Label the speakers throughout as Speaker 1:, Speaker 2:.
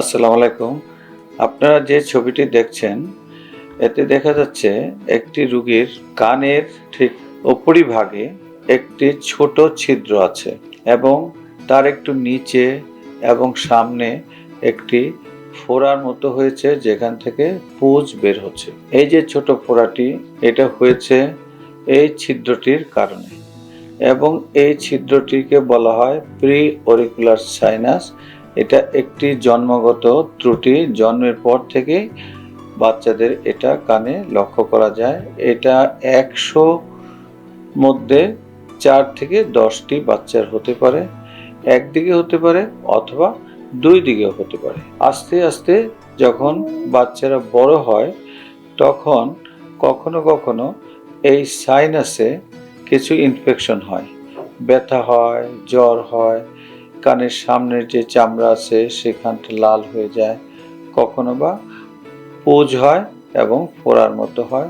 Speaker 1: আসসালামু আলাইকুম। আপনারা যে ছবিটি দেখছেন, এতে দেখা যাচ্ছে একটি রুগীর কানের ঠিক উপরিভাগে একটি ছোট ছিদ্র আছে এবং তার একটু নিচে এবং সামনে একটি ফোড়ার মতো হয়েছে যেখান থেকে পুজ বের হচ্ছে। এই যে ছোট ফোড়াটি, এটা হয়েছে এই ছিদ্রটির কারণে এবং এই ছিদ্রটিকে বলা হয় প্রি অরিকুলার সাইনাস। এটা একটি জন্মগত ত্রুটি, জন্মের পর থেকেই বাচ্চাদের এটা কানে লক্ষ্য করা যায়। এটা একশো মধ্যে চার থেকে দশটি বাচ্চার হতে পারে। একদিকে হতে পারে অথবা দুই দিকে হতে পারে। আস্তে আস্তে যখন বাচ্চারা বড় হয়, তখন কখনো কখনো এই সাইনাসে কিছু ইনফেকশন হয়। ব্যথা হয়, জ্বর হয় কানের সামনের যে চামড়া আছে, সেখানটা লাল হয়ে যায়। কখনো বা পুজ হয় এবং ফোড়ার মতো হয়।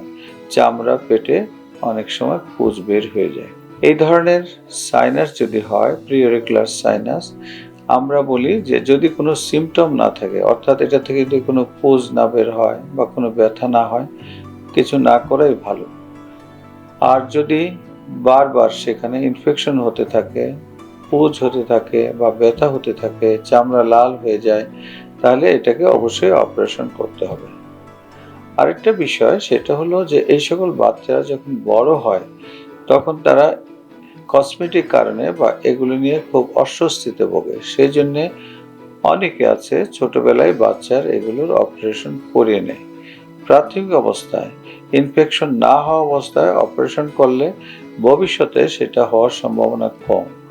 Speaker 1: চামড়া পেটে অনেক সময় পুজ বের হয়ে যায়। এই ধরনের সাইনাস যদি হয় প্রিওরিকুলার সাইনাস আমরা বলি যে যদি কোনো সিমটম না থাকে, অর্থাৎ এটা থেকে যদি কোনো পোজ না বের হয় বা কোনো ব্যথা না হয়, কিছু না করাই ভালো। আর যদি বারবার সেখানে ইনফেকশন হতে থাকে পুজ হতে থাকে বা ব্যথা হতে থাকে, চামড়া লাল হয়ে যায়, তাহলে এটাকে অবশ্যই অপারেশন করতে হবে। আরেকটা বিষয় সেটা হলো যে এই সকল বাচ্চারা যখন বড় হয়, তখন তারা কসমেটিক কারণে বা এগুলো নিয়ে খুব অস্বস্তিতে ভোগে। সেই জন্যে অনেকে আছে ছোটবেলায় বাচ্চার এগুলোর অপারেশন করিয়ে নেয়। প্রাথমিক অবস্থায় ইনফেকশন না হওয়া অবস্থায় অপারেশন করলে ভবিষ্যতে সেটা হওয়ার সম্ভাবনা কম।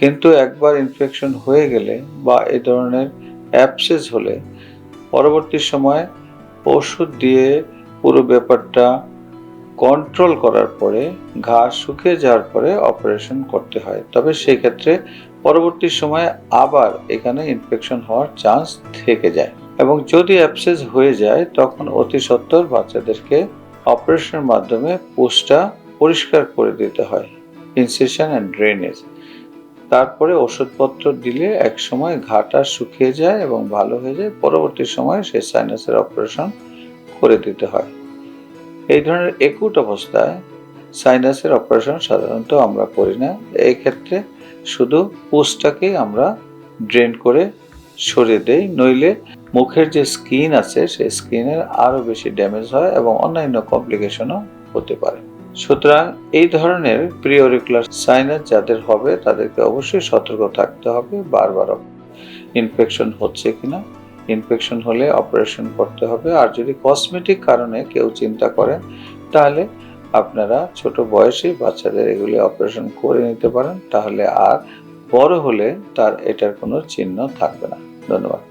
Speaker 1: কিন্তু একবার ইনফেকশন হয়ে গেলে বা এ ধরনের অ্যাপসেস হলে পরবর্তী সময় ওষুধ দিয়ে পুরো ব্যাপারটা কন্ট্রোল করার পরে ঘা শুকিয়ে যাওয়ার পরে অপারেশন করতে হয়। তবে সেই ক্ষেত্রে পরবর্তী সময়ে আবার এখানে ইনফেকশন হওয়ার চান্স থেকে যায়। এবং যদি অ্যাপসেস হয়ে যায়, তখন অতি সত্বর বাচ্চাদেরকে অপারেশনের মাধ্যমে পোস্টটা পরিষ্কার করে দিতে হয়। ইনসেশন অ্যান্ড ড্রেনেজ তারপরে ওষুধপত্র দিলে এক সময় ঘাটা শুকিয়ে যায় এবং ভালো হয়ে যায়। পরবর্তী সময়ে সেই সাইনাসের অপারেশন করে দিতে হয়। এই ধরনের একুট অবস্থায় সাইনাসের অপারেশন সাধারণত আমরা করি না। এই ক্ষেত্রে শুধু পুষটাকেই আমরা ড্রেন করে সরিয়ে দেই। নইলে মুখের যে স্কিন আছে, সেই স্কিনের আরও বেশি ড্যামেজ হয় এবং অন্যান্য কমপ্লিকেশনও হতে পারে। সুতরাং এই ধরনের প্রিওরিকুলার সাইনাস যাদের হবে, তাদেরকে অবশ্যই সতর্ক থাকতে হবে, বারবার ইনফেকশন হচ্ছে কিনা ইনফেকশন হলে অপারেশন করতে হবে। আর যদি কসমেটিক কারণে কেউ চিন্তা করেন তাহলে আপনারা ছোট বয়সে বাচ্চাদের এগুলি অপারেশন করে নিতে পারেন, তাহলে আর বড় হলে তার এটার কোনো চিহ্ন থাকবে না। ধন্যবাদ।